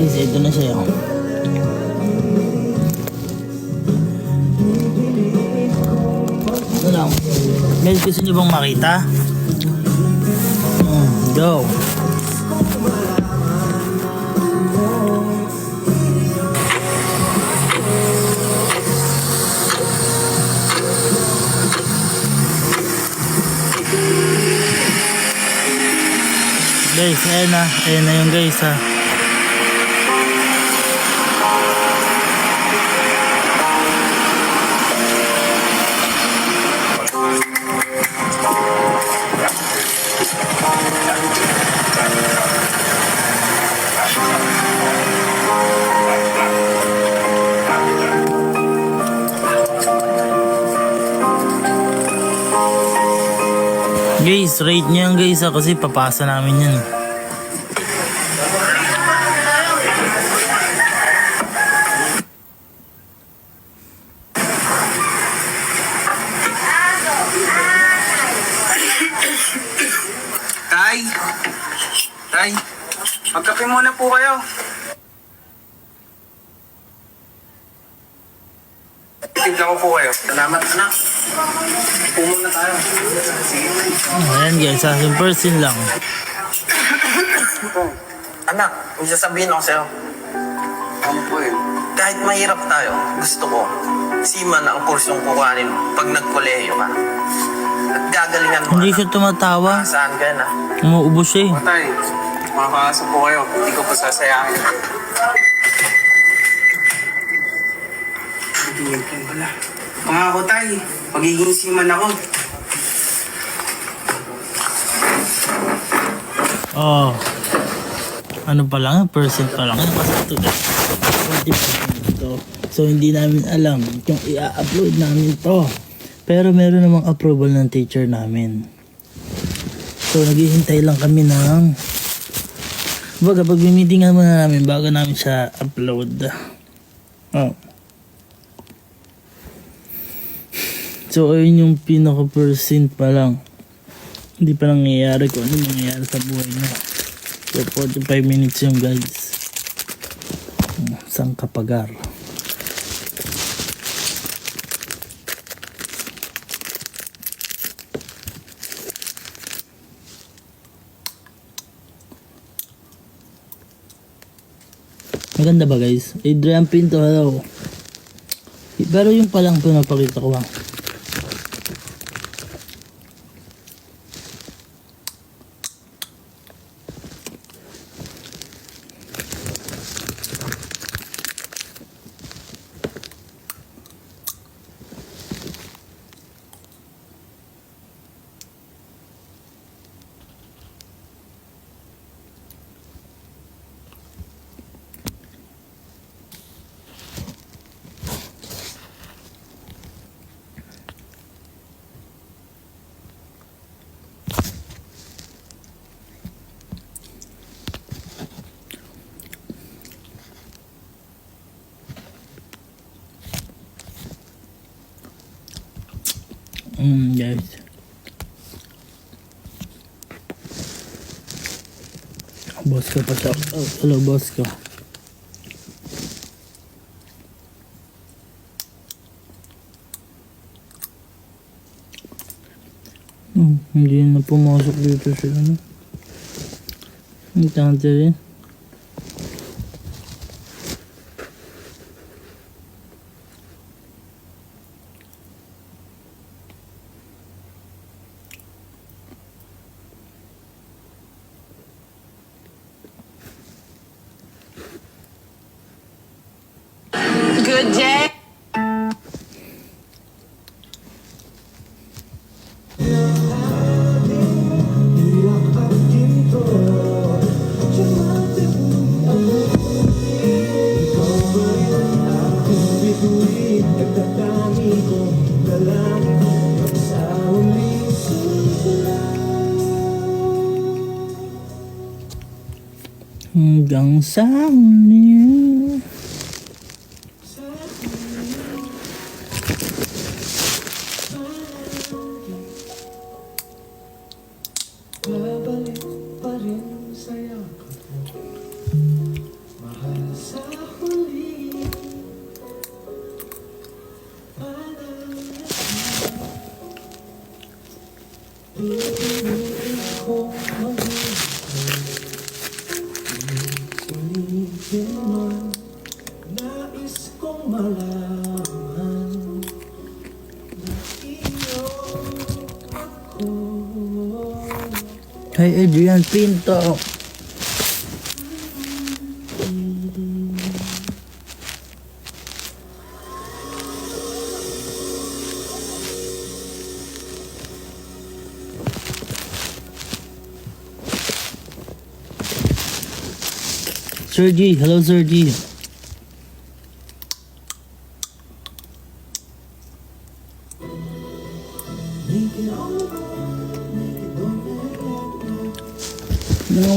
Guys, ito na siya. Ano lang? Guys, gusto niyo bang makita? Hmm, go. Guys, ayan na. Ayan na yung guys ha. Guys, rate niyo yan guys ha, kasi papasa namin yan. Tay! Tay! Magkape muna po kayo. Titignan ko po kayo. Salamat anak. Upo muna tayo. Sige. Ayan guys ha, yung person lang. Anak, may sasabihin ako sa'yo. Ano po eh? Kahit mahirap tayo, gusto ko, siman ang kursong kukuhanin mo pag nagkoleyo ka. At gagalingan mo, Hindi anak. siya tumatawa. Saan ka na? Umuubos siya eh. Mga tay, makakaasa po kayo. Hindi ko po sasayangin. Hindi yan po pala. Pangako tay, pagiging siman ako. Oh. Ano pa lang, percent pa lang. Ano kasi ito? 40% ito. So, hindi namin alam kung i-upload namin to. Pero meron namang approval ng teacher namin. So, naghihintay lang kami ng... Baga, pag meetingan muna namin bago namin siya upload. Oh. So, ayun yung pinaka-percent pa lang. Hindi pa nangyayari kung ano nangyayari sa buhay niya. So, 45 minutes yung guys. Hmm, Sang kapagar. Maganda ba guys? Adrian Pinto, hello. Pero yung palang to napakita ko ah. Mm, guys. Boss ko pa siya. Oh, hello, boss ko. Hmm, hindi na pumasok dito sila, no? Ang tante rin. Good day. Hanggang sa huli. Kay Adrian Pinto. Sir hello Sir. No.